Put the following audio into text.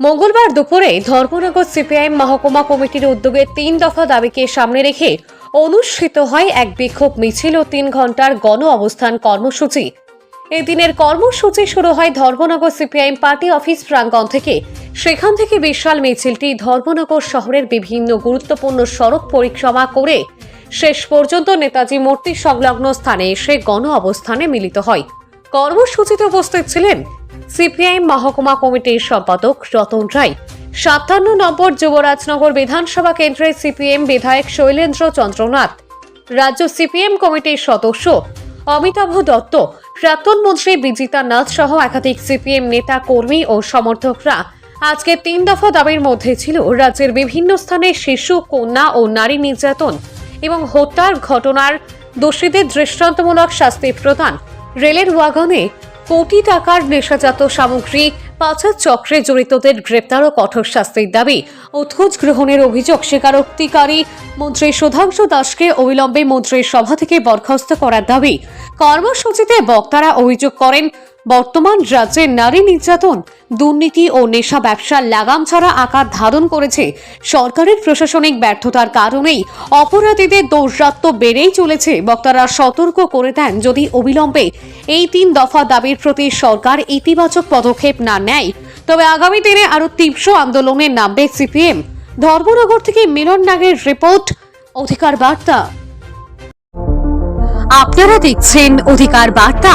মঙ্গলবার দুপুরে ধর্মনগর সিপিআইএম মহকুমা কমিটির উদ্যোগে তিন দফা দাবিকে সামনে রেখে অনুষ্ঠিত হয় এক বিক্ষোভ মিছিল ও তিন ঘণ্টার গণ অবস্থান কর্মসূচি। এদিনের কর্মসূচি শুরু হয় ধর্মনগর সিপিআইএম পার্টি অফিস প্রাঙ্গণ থেকে। সেখান থেকে বিশাল মিছিলটি ধর্মনগর শহরের বিভিন্ন গুরুত্বপূর্ণ সড়ক পরিক্রমা করে শেষ পর্যন্ত নেতাজি মূর্তি সংলগ্ন স্থানে এসে গণ অবস্থানে মিলিত হয়। কর্মসূচিতে উপস্থিত ছিলেন সিপিআইএম মহকুমা কমিটির সম্পাদক রতন রায়। সাতান্ন নম্বর যুবরাজনগর বিধানসভা কেন্দ্রের সিপিএম বিধায়ক শৈলেন্দ্র চন্দ্রনাথ। রাজ্য সিপিএম কমিটির সদস্য অমিতাভ দত্ত, প্রাক্তন মন্ত্রী বিজিতা নাথ সহ একাধিক সিপিএম নেতা কর্মী ও সমর্থকরা আজকে তিন দফা দাবির মধ্যে ছিল রাজ্যের বিভিন্ন স্থানে শিশু, কন্যা ও নারী নির্যাতন এবং হত্যার ঘটনার দোষীদের দৃষ্টান্তমূলক শাস্তি প্রদান। রেলের ওয়াগনে কোটি টাকার নেশাজাত সামগ্রী পাচার চক্রে জড়িতদের গ্রেপ্তার ও কঠোর শাস্তির দাবি। উৎকোচ গ্রহণের অভিযোগ স্বীকারোক্তিকারী মন্ত্রী সুধাংশু দাসকে অবিলম্বে মন্ত্রীর সভা থেকে বরখাস্ত করার দাবি। কর্মসূচিতে বক্তারা অভিযোগ করেন বর্তমান রাজ্যে নারী নির্যাতন, দুর্নীতি ও নেশা ব্যবসার লাগাম ছাড়া আকার ধারণ করেছে। সরকারের প্রশাসনিক ব্যর্থতার কারণেই অপরাধীদের দৌরাত্ম বেড়েই চলেছে। বক্তারা সতর্ক করে দেন, যদি অবিলম্বে এই তিন দফা দাবির প্রতি সরকার ইতিবাচক পদক্ষেপ না নেয়, তবে আগামী দিনে আরও তীব্র আন্দোলনে নামবে সিপিএম। ধর্মনগর থেকে মিলন নাগের রিপোর্ট, অধিকার বার্তা। আপনারা দেখছেন অধিকার বার্তা।